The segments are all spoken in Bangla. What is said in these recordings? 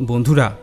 বন্ধুরা,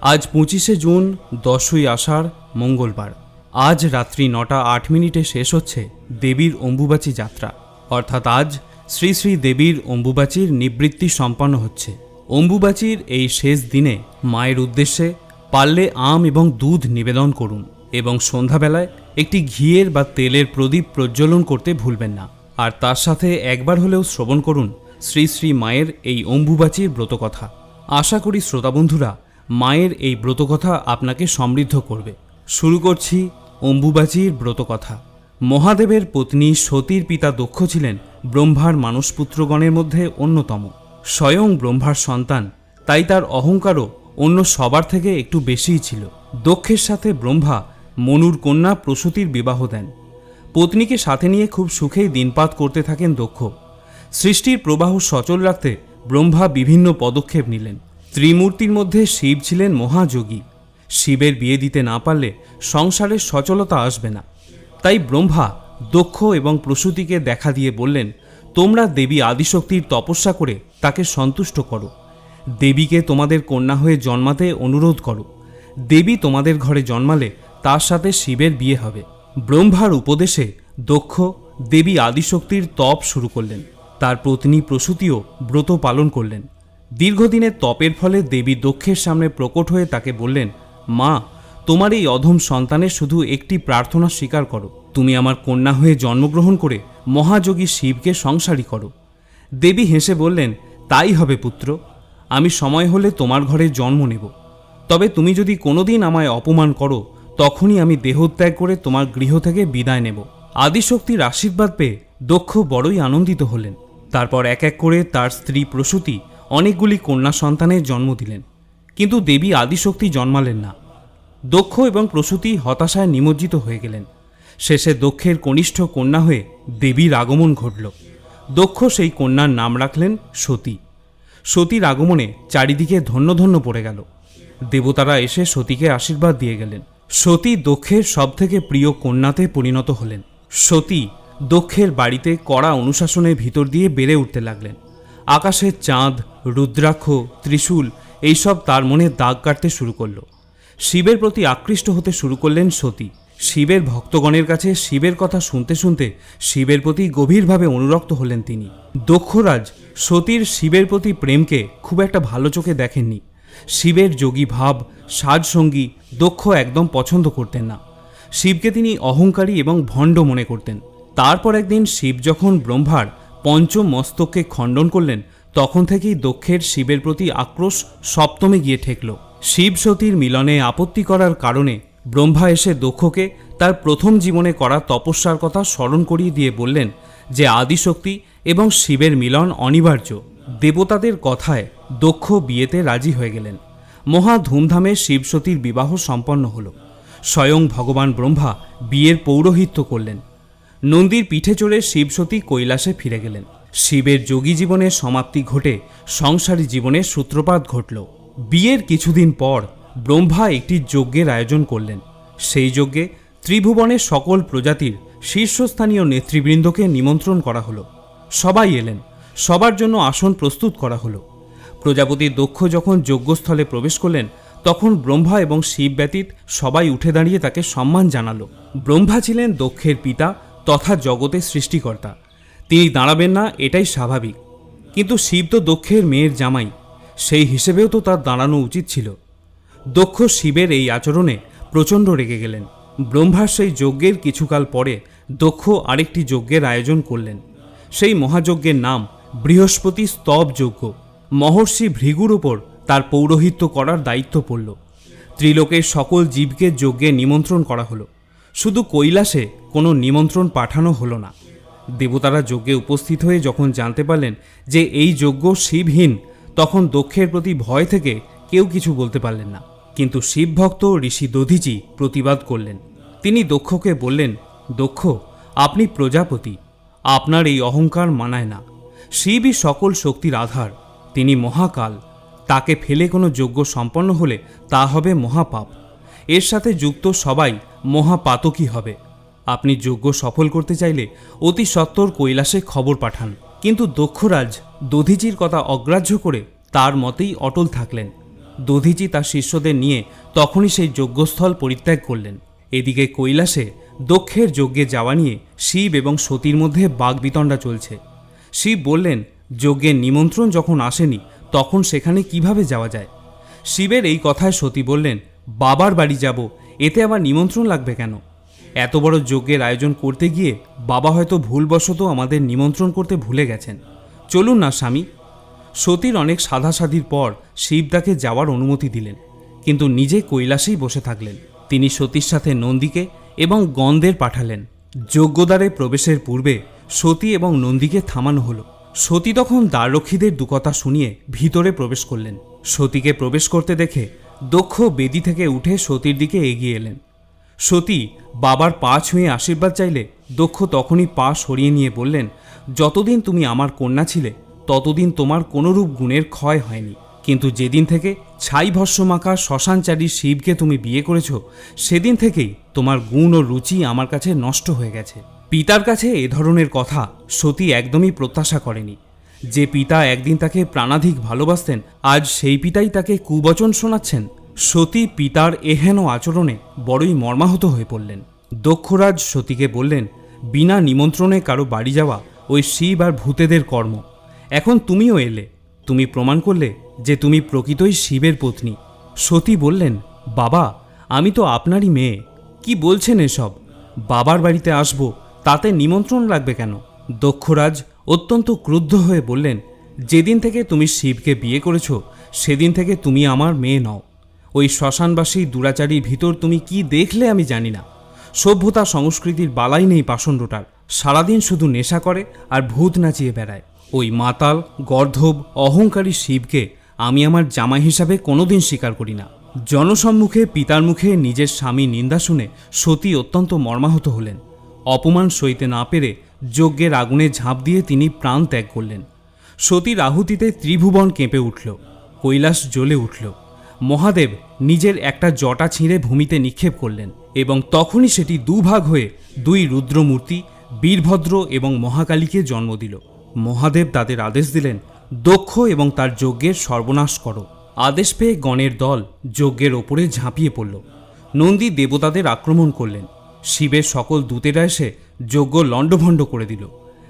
আজ পঁচিশে জুন, দশই আষাঢ়, মঙ্গলবার। আজ রাত্রি নটা আট মিনিটে শেষ হচ্ছে দেবীর অম্বুবাচী যাত্রা। অর্থাৎ আজ শ্রী শ্রী দেবীর অম্বুবাচীর নিবৃত্তি সম্পন্ন হচ্ছে। অম্বুবাচীর এই শেষ দিনে মায়ের উদ্দেশ্যে পারলে আম এবং দুধ নিবেদন করুন এবং সন্ধ্যাবেলায় একটি ঘিয়ের বা তেলের প্রদীপ প্রজ্বলন করতে ভুলবেন না। আর তার সাথে একবার হলেও শ্রবণ করুন শ্রী শ্রী মায়ের এই অম্বুবাচীর ব্রতকথা। আশা করি শ্রোতাবন্ধুরা মায়ের এই ব্রতকথা আপনাকে সমৃদ্ধ করবে। শুরু করছি অম্বুবাচীর ব্রতকথা। মহাদেবের পত্নী সতীর পিতা দক্ষ ছিলেন ব্রহ্মার মানসপুত্রগণের মধ্যে অন্যতম। স্বয়ং ব্রহ্মার সন্তান, তাই তার অহংকারও অন্য সবার থেকে একটু বেশিই ছিল। দক্ষের সাথে ব্রহ্মা মনুর কন্যা প্রসূতির বিবাহ দেন। পত্নীকে সাথে নিয়ে খুব সুখেই দিনপাত করতে থাকেন দক্ষ। সৃষ্টির প্রবাহ সচল রাখতে ব্রহ্মা বিভিন্ন পদক্ষেপ নিলেন। ত্রিমূর্তির মধ্যে শিব ছিলেন মহাযোগী। শিবের বিয়ে দিতে না পারলে সংসারের সচলতা আসবে না। তাই ব্রহ্মা দক্ষ এবং প্রসূতিকে দেখা দিয়ে বললেন, তোমরা দেবী আদিশক্তির তপস্যা করে তাকে সন্তুষ্ট করো। দেবীকে তোমাদের কন্যা হয়ে জন্মাতে অনুরোধ করো। দেবী তোমাদের ঘরে জন্মালে তার সাথে শিবের বিয়ে হবে। ব্রহ্মার উপদেশে দক্ষ দেবী আদিশক্তির তপ শুরু করলেন। তার পত্নী প্রসূতিও ব্রত পালন করলেন। দীর্ঘদিনের তপের ফলে দেবী দক্ষের সামনে প্রকট হয়ে তাকে বললেন, মা, তোমার এই অধম সন্তানের শুধু একটি প্রার্থনা স্বীকার করো। তুমি আমার কন্যা হয়ে জন্মগ্রহণ করে মহাযোগী শিবকে সংসারী করো। দেবী হেসে বললেন, তাই হবে পুত্র, আমি সময় হলে তোমার ঘরে জন্ম নেব। তবে তুমি যদি কোনোদিন আমায় অপমান করো, তখনই আমি দেহত্যাগ করে তোমার গৃহ থেকে বিদায় নেব। আদিশক্তির আশীর্বাদ পেয়ে দক্ষ বড়ই আনন্দিত হলেন। তারপর এক এক করে তার স্ত্রী প্রসূতি অনেকগুলি কন্যা সন্তানের জন্ম দিলেন। কিন্তু দেবী আদিশক্তি জন্মালেন না। দক্ষ এবং প্রসূতি হতাশায় নিমজ্জিত হয়ে গেলেন। শেষে দক্ষের কনিষ্ঠ কন্যা হয়ে দেবীর আগমন ঘটল। দক্ষ সেই কন্যার নাম রাখলেন সতী। সতীর আগমনে চারিদিকে ধন্য ধন্য পড়ে গেল। দেবতারা এসে সতীকে আশীর্বাদ দিয়ে গেলেন। সতী দক্ষের সবথেকে প্রিয় কন্যাতে পরিণত হলেন। সতী দক্ষের বাড়িতে কড়া অনুশাসনের ভিতর দিয়ে বেড়ে উঠতে লাগলেন। আকাশের চাঁদ, রুদ্রাক্ষ, ত্রিশূল, এইসব তার মনে দাগ কাটতে শুরু করল। শিবের প্রতি আকৃষ্ট হতে শুরু করলেন সতী। শিবের ভক্তগণের কাছে শিবের কথা শুনতে শুনতে শিবের প্রতি গভীরভাবে অনুরক্ত হলেন তিনি। দক্ষরাজ সতীর শিবের প্রতি প্রেমকে খুব একটা ভালো চোখে দেখেননি। শিবের যোগী ভাব, সাজসঙ্গী, দক্ষ একদম পছন্দ করতেন না। শিবকে তিনি অহংকারী এবং ভণ্ড মনে করতেন। তারপর একদিন শিব যখন ব্রহ্মার পঞ্চম মস্তককে খণ্ডন করলেন, তখন থেকেই দক্ষের শিবের প্রতি আক্রোশ সপ্তমে গিয়ে ঠেকল। শিব সতীর মিলনে আপত্তি করার কারণে ব্রহ্মা এসে দক্ষকে তার প্রথম জীবনে করা তপস্যার কথা স্মরণ করিয়ে দিয়ে বললেন যে, আদিশক্তি এবং শিবের মিলন অনিবার্য। দেবতাদের কথায় দক্ষ বিয়েতে রাজি হয়ে গেলেন। মহা ধুমধামে শিবসতীর বিবাহ সম্পন্ন হল। স্বয়ং ভগবান ব্রহ্মা বিয়ের পৌরোহিত্য করলেন। নন্দীর পিঠে চড়ে শিবসতী কৈলাসে ফিরে গেলেন। শিবের যোগী জীবনের সমাপ্তি ঘটে সংসারী জীবনের সূত্রপাত ঘটল। বিয়ের কিছুদিন পর ব্রহ্মা একটি যজ্ঞের আয়োজন করলেন। সেই যজ্ঞে ত্রিভুবনের সকল প্রজাতির শীর্ষস্থানীয় নেতৃবৃন্দকে নিমন্ত্রণ করা হলো। সবাই এলেন। সবার জন্য আসন প্রস্তুত করা হলো। প্রজাপতি দক্ষ যখন যজ্ঞস্থলে প্রবেশ করলেন, তখন ব্রহ্মা এবং শিব ব্যতীত সবাই উঠে দাঁড়িয়ে তাকে সম্মান জানালো। ব্রহ্মা ছিলেন দক্ষের পিতা তথা জগতের সৃষ্টিকর্তা। তিনি দাঁড়াবেন না, এটাই স্বাভাবিক। কিন্তু শিব তো দক্ষের মেয়ের জামাই, সেই হিসেবেও তো তার দাঁড়ানো উচিত ছিল। দক্ষ শিবের এই আচরণে প্রচণ্ড রেগে গেলেন। ব্রহ্মার সেই যজ্ঞের কিছুকাল পরে দক্ষ আরেকটি যজ্ঞের আয়োজন করলেন। সেই মহাযজ্ঞের নাম বৃহস্পতি স্তব যজ্ঞ। মহর্ষি ভৃগুর উপর তার পৌরোহিত্য করার দায়িত্ব পড়ল। ত্রিলোকের সকল জীবকে যজ্ঞে নিমন্ত্রণ করা হলো। শুধু কৈলাসে কোনো নিমন্ত্রণ পাঠানো হলো না। দেবতারা যজ্ঞে উপস্থিত হয়ে যখন জানতে পারলেন যে এই যজ্ঞ শিবহীন, তখন দক্ষের প্রতি ভয় থেকে কেউ কিছু বলতে পারলেন না। কিন্তু শিবভক্ত ঋষি দধিচি প্রতিবাদ করলেন। তিনি দক্ষকে বললেন, দক্ষ, আপনি প্রজাপতি। আপনার এই অহংকার মানায় না। শিবই সকল শক্তির আধার। তিনি মহাকাল। তাকে ফেলে কোনো যজ্ঞ সম্পন্ন হলে তা হবে মহাপাপ। এর সাথে যুক্ত সবাই মহাপাতকই হবে। আপনি যজ্ঞ সফল করতে চাইলে অতি সত্বর কৈলাসে খবর পাঠান। কিন্তু দক্ষরাজ দধিচির কথা অগ্রাহ্য করে তার মতেই অটল থাকলেন। দধিচি তার শিষ্যদের নিয়ে তখনই সেই যজ্ঞস্থল পরিত্যাগ করলেন। এদিকে কৈলাসে দক্ষের যজ্ঞে যাওয়া নিয়ে শিব এবং সতীর মধ্যে বাগবিতণ্ডা চলছে। শিব বললেন, যজ্ঞের নিমন্ত্রণ যখন আসেনি, তখন সেখানে কীভাবে যাওয়া যায়? শিবের এই কথায় সতী বললেন, বাবার বাড়ি যাব এতে আবার নিমন্ত্রণ লাগবে কেন? এত বড় যজ্ঞের আয়োজন করতে গিয়ে বাবা হয়তো ভুলবশত আমাদের নিমন্ত্রণ করতে ভুলে গেছেন। চলুন না, স্বামী। সতীর অনেক সাধাসাধির পর শিবদাকে যাওয়ার অনুমতি দিলেন, কিন্তু নিজে কৈলাসেই বসে থাকলেন। তিনি সতীর সাথে নন্দীকে এবং গন্ধের পাঠালেন। যজ্ঞদ্বারে প্রবেশের পূর্বে সতী এবং নন্দীকে থামানো হলো। সতী তখন দ্বাররক্ষীদের দুকথা শুনিয়ে ভিতরে প্রবেশ করলেন। সতীকে প্রবেশ করতে দেখে দক্ষ বেদি থেকে উঠে সতীর দিকে এগিয়ে এলেন। সতী বাবার পা ছুঁয়ে আশীর্বাদ চাইলে দক্ষ তখনই পা সরিয়ে নিয়ে বললেন, যতদিন তুমি আমার কন্যা ছিলে, ততদিন তোমার কোনোরূপ গুণের ক্ষয় হয়নি। কিন্তু যেদিন থেকে ছাই ভস্যমাখা শ্মশানচারী শিবকে তুমি বিয়ে করেছ, সেদিন থেকেই তোমার গুণ ও রুচি আমার কাছে নষ্ট হয়ে গেছে। পিতার কাছে এ ধরনের কথা সতী একদমই প্রত্যাশা করেনি। যে পিতা একদিন তাকে প্রাণাধিক ভালোবাসতেন, আজ সেই পিতাই তাকে কুবচন শোনাচ্ছেন। সতী পিতার এহেন আচরণে বড়ই মর্মাহত হয়ে পড়লেন। দক্ষরাজ সতীকে বললেন, বিনা নিমন্ত্রণে কারও বাড়ি যাওয়া ওই শিব আর ভূতেদের কর্ম। এখন তুমিও এলে। তুমি প্রমাণ করলে যে তুমি প্রকৃতই শিবের পত্নী। সতী বললেন, বাবা, আমি তো আপনারই মেয়ে। কি বলছেন এসব? বাবার বাড়িতে আসব, তাতে নিমন্ত্রণ লাগবে কেন? দক্ষরাজ অত্যন্ত ক্রুদ্ধ হয়ে বললেন, যেদিন থেকে তুমি শিবকে বিয়ে করেছ, সেদিন থেকে তুমি আমার মেয়ে নও। ওই শ্মশানবাসী দুরাচারীর ভিতর তুমি কি দেখলে আমি জানি না। সভ্যতা সংস্কৃতির বালাই নেই পাষণ্ডটার সারাদিন শুধু নেশা করে আর ভূত নাচিয়ে বেড়ায়। ওই মাতাল, গর্ধব, অহংকারী শিবকে আমি আমার জামাই হিসাবে কোনোদিন স্বীকার করি না। জনসম্মুখে, পিতার মুখে নিজের স্বামী নিন্দা শুনে সতী অত্যন্ত মর্মাহত হলেন। অপমান সইতে না পেরে যজ্ঞের আগুনে ঝাঁপ দিয়ে তিনি প্রাণ ত্যাগ করলেন। সতীর আহুতিতে ত্রিভুবন কেঁপে উঠল, কৈলাস জ্বলে উঠল। মহাদেব নিজের একটা জটা ছিঁড়ে ভূমিতে নিক্ষেপ করলেন এবং তখনই সেটি দুভাগ হয়ে দুই রুদ্রমূর্তি, বীরভদ্র এবং মহাকালীকে জন্ম দিল। মহাদেব তাদের আদেশ দিলেন, দক্ষ এবং তার যজ্ঞের সর্বনাশ করো। আদেশ পেয়ে গণের দল যজ্ঞের ওপরে ঝাঁপিয়ে পড়ল। নন্দী দেবতাদের আক্রমণ করলেন। শিবের সকল দূতেরা এসে যজ্ঞ লণ্ডভণ্ড করে দিল।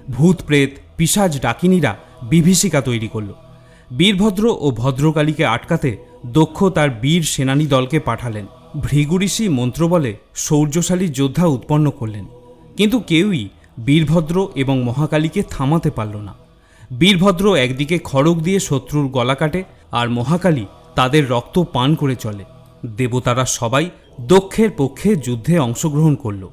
ভূত প্রেত পিসাজ ডাকিনীরা বিভীষিকা তৈরি করল। বীরভদ্র ও ভদ্রকালীকে আটকাতে দক্ষ তার বীর সেনানী দলকে পাঠালেন। ভৃগুঋষি মন্ত্র বলে শৌর্যশালী যোদ্ধা উৎপন্ন করলেন। কিন্তু কেউই বীরভদ্র এবং মহাকালীকে থামাতে পারল না। বীরভদ্র একদিকে খড়গ দিয়ে শত্রুর গলা কাটে আর মহাকালী তাদের রক্ত পান করে চলে। দেবতারা সবাই দক্ষের পক্ষে যুদ্ধে অংশগ্রহণ করল।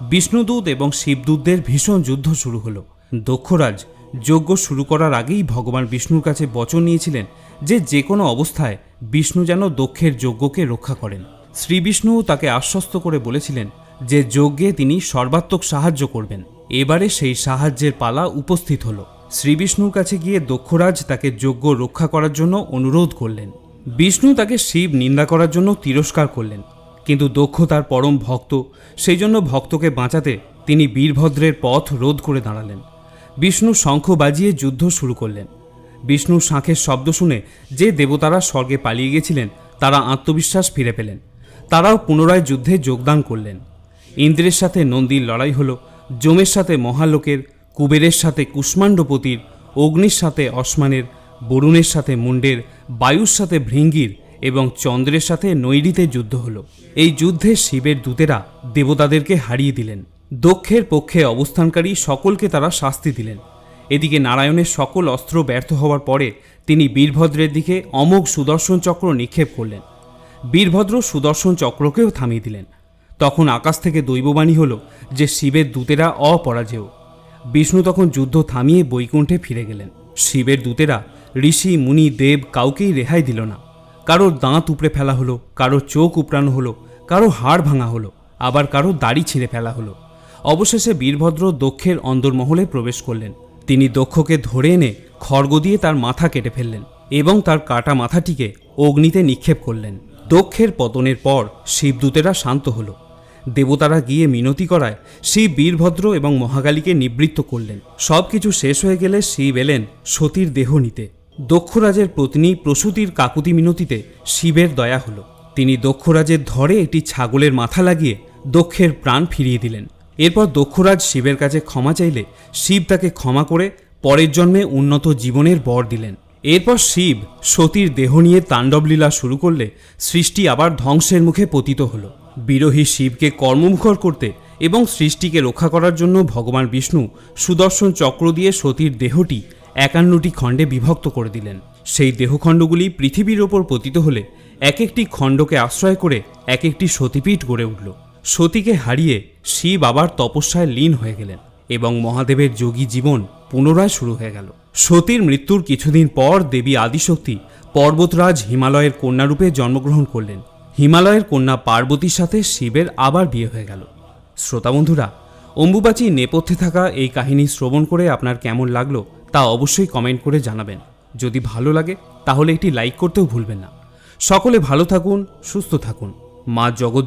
বিষ্ণুদূত এবং শিবদূতদের ভীষণ যুদ্ধ শুরু হলো। দক্ষরাজ যজ্ঞ শুরু করার আগেই ভগবান বিষ্ণুর কাছে বচন নিয়েছিলেন যে যে কোনো অবস্থায় বিষ্ণু যেন দক্ষের যজ্ঞকে রক্ষা করেন। শ্রী বিষ্ণুও তাকে আশ্বস্ত করে বলেছিলেন যে যজ্ঞে তিনি সর্বাত্মক সাহায্য করবেন। এবারে সেই সাহায্যের পালা উপস্থিত হল। শ্রীবিষ্ণুর কাছে গিয়ে দক্ষরাজ তাকে যজ্ঞ রক্ষা করার জন্য অনুরোধ করলেন। বিষ্ণু তাকে শিব নিন্দা করার জন্য তিরস্কার করলেন। কিন্তু দক্ষ তার পরম ভক্ত। সেই জন্য ভক্তকে বাঁচাতে তিনি বীরভদ্রের পথ রোধ করে দাঁড়ালেন। বিষ্ণু শঙ্খ বাজিয়ে যুদ্ধ শুরু করলেন। বিষ্ণুর শাঁখের শব্দ শুনে যে দেবতারা স্বর্গে পালিয়ে গেছিলেন, তারা আত্মবিশ্বাস ফিরে পেলেন। তারাও পুনরায় যুদ্ধে যোগদান করলেন। ইন্দ্রের সাথে নন্দীর লড়াই হলো, যমের সাথে মহালোকের, কুবেরের সাথে কুষ্মাণ্ডপতির, অগ্নির সাথে অসমানের বরুণের সাথে মুন্ডের বায়ুর সাথে ভৃঙ্গির এবং চন্দ্রের সাথে নৈরিতে যুদ্ধ হলো। এই যুদ্ধে শিবের দূতেরা দেবতাদেরকে হারিয়ে দিলেন। দক্ষের পক্ষে অবস্থানকারী সকলকে তারা শাস্তি দিলেন। এদিকে নারায়ণের সকল অস্ত্র ব্যর্থ হওয়ার পরে তিনি বীরভদ্রের দিকে অমোঘ সুদর্শন চক্র নিক্ষেপ করলেন। বীরভদ্র সুদর্শন চক্রকেও থামিয়ে দিলেন। তখন আকাশ থেকে দৈববাণী হলো যে শিবের দূতেরা অপরাজেয়। বিষ্ণু তখন যুদ্ধ থামিয়ে বৈকুণ্ঠে ফিরে গেলেন। শিবের দূতেরা ঋষি, মুনি, দেব কাউকেই রেহাই দিল না। কারোর দাঁত উপড়ে ফেলা হলো, কারোর চোখ উপড়ানো হলো কারও হাড় ভাঙা হলো, আবার কারও দাড়ি ছিঁড়ে ফেলা হলো। অবশেষে বীরভদ্র দক্ষের অন্দরমহলে প্রবেশ করলেন। তিনি দক্ষকে ধরে এনে খড়গ দিয়ে তার মাথা কেটে ফেললেন এবং তার কাটা মাথাটিকে অগ্নিতে নিক্ষেপ করলেন। দক্ষের পতনের পর শিবদূতেরা শান্ত হলো। দেবতারা গিয়ে মিনতি করায় শিব বীরভদ্র এবং মহাকালীকে নিবৃত্ত করলেন। সব কিছু শেষ হয়ে গেলে শিব এলেন সতীর দেহ নিতে। দক্ষরাজের পত্নী প্রসূতির কাকুতি মিনতিতে শিবের দয়া হলো। তিনি দক্ষরাজের ধরে একটি ছাগলের মাথা লাগিয়ে দক্ষের প্রাণ ফিরিয়ে দিলেন। এরপর দক্ষরাজ শিবের কাছে ক্ষমা চাইলে শিব তাকে ক্ষমা করে পরের জন্মে উন্নত জীবনের বর দিলেন। এরপর শিব সতীর দেহ নিয়ে তাণ্ডবলীলা শুরু করলে সৃষ্টি আবার ধ্বংসের মুখে পতিত হল। বিরোহী শিবকে কর্মমুখর করতে এবং সৃষ্টিকে রক্ষা করার জন্য ভগবান বিষ্ণু সুদর্শন চক্র দিয়ে সতীর দেহটি একান্নটি খণ্ডে বিভক্ত করে দিলেন। সেই দেহখণ্ডগুলি পৃথিবীর ওপর পতিত হলে এক একটি খণ্ডকে আশ্রয় করে এক একটি সতীপীঠ গড়ে উঠল। সতীকে হারিয়ে শিব আবার তপস্যায় লীন হয়ে গেলেন এবং মহাদেবের যোগী জীবন পুনরায় শুরু হয়ে গেল। সতীর মৃত্যুর কিছুদিন পর দেবী আদিশক্তি পর্বতরাজ হিমালয়ের কন্যারূপে জন্মগ্রহণ করলেন। হিমালয়ের কন্যা পার্বতীর সাথে শিবের আবার বিয়ে হয়ে গেল। শ্রোতা বন্ধুরা অম্বুবাচী নেপথ্যে থাকা এই কাহিনী শ্রবণ করে আপনার কেমন লাগল? তা অবশ্যই কমেন্ট করে জানাবেন। যদি ভালো লাগে, তাহলে এটি লাইক করতেও ভুলবেন না। সকলে ভালো থাকুন, সুস্থ থাকুন। মা জগদ্ধাত্রী